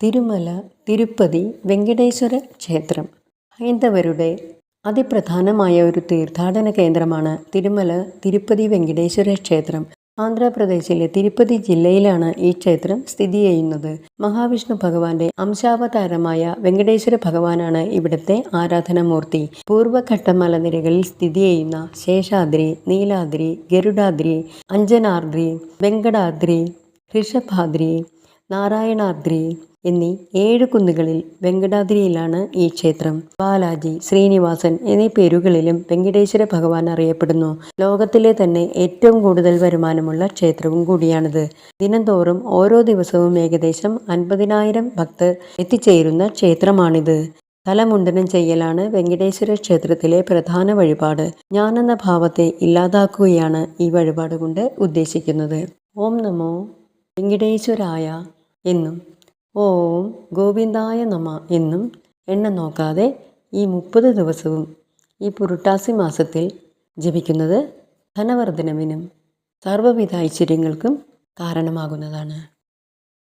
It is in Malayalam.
തിരുമല തിരുപ്പതി വെങ്കടേശ്വര ക്ഷേത്രം. ഹൈന്ദവരുടെ അതിപ്രധാനമായ ഒരു തീർത്ഥാടന കേന്ദ്രമാണ് തിരുമല തിരുപ്പതി വെങ്കടേശ്വര ക്ഷേത്രം. ആന്ധ്രാപ്രദേശിലെ തിരുപ്പതി ജില്ലയിലാണ് ഈ ക്ഷേത്രം സ്ഥിതി ചെയ്യുന്നത്. മഹാവിഷ്ണു ഭഗവാന്റെ അംശാവതാരമായ വെങ്കടേശ്വര ഭഗവാനാണ് ഇവിടുത്തെ ആരാധനമൂർത്തി. പൂർവഘട്ട മലനിരകളിൽ സ്ഥിതി ചെയ്യുന്ന ശേഷാദ്രി നീലാദ്രി ഗരുഡാദ്രി അഞ്ജനാദ്രി വെങ്കടാദ്രി ഋഷഭാദ്രി നാരായണാദ്രി എന്നീ ഏഴ് കുന്നുകളിൽ വെങ്കടാദ്രിയിലാണ് ഈ ക്ഷേത്രം. ബാലാജി ശ്രീനിവാസൻ എന്നീ പേരുകളിലും വെങ്കടേശ്വര ഭഗവാൻ അറിയപ്പെടുന്നു. ലോകത്തിലെ തന്നെ ഏറ്റവും കൂടുതൽ വരുമാനമുള്ള ക്ഷേത്രവും കൂടിയാണിത്. ദിനംതോറും ഓരോ ദിവസവും ഏകദേശം അൻപതിനായിരം ഭക്തർ എത്തിച്ചേരുന്ന ക്ഷേത്രമാണിത്. തലമുണ്ടനം ചെയ്യലാണ് വെങ്കടേശ്വര ക്ഷേത്രത്തിലെ പ്രധാന വഴിപാട്. ഞാനെന്ന ഭാവത്തെ ഇല്ലാതാക്കുകയാണ് ഈ വഴിപാട് കൊണ്ട് ഉദ്ദേശിക്കുന്നത്. ഓം നമോ വെങ്കടേശ്വരായ എന്നും. ഓം ഗോവിന്ദായ നമ എന്നും എണ്ണം നോക്കാതെ ഈ മുപ്പത് ദിവസവും ഈ പുരുട്ടാസി മാസത്തിൽ ജപിക്കുന്നത് ധനവർദ്ധനവിനും സർവവിധ ഐശ്വര്യങ്ങൾക്കും കാരണമാകുന്നതാണ്.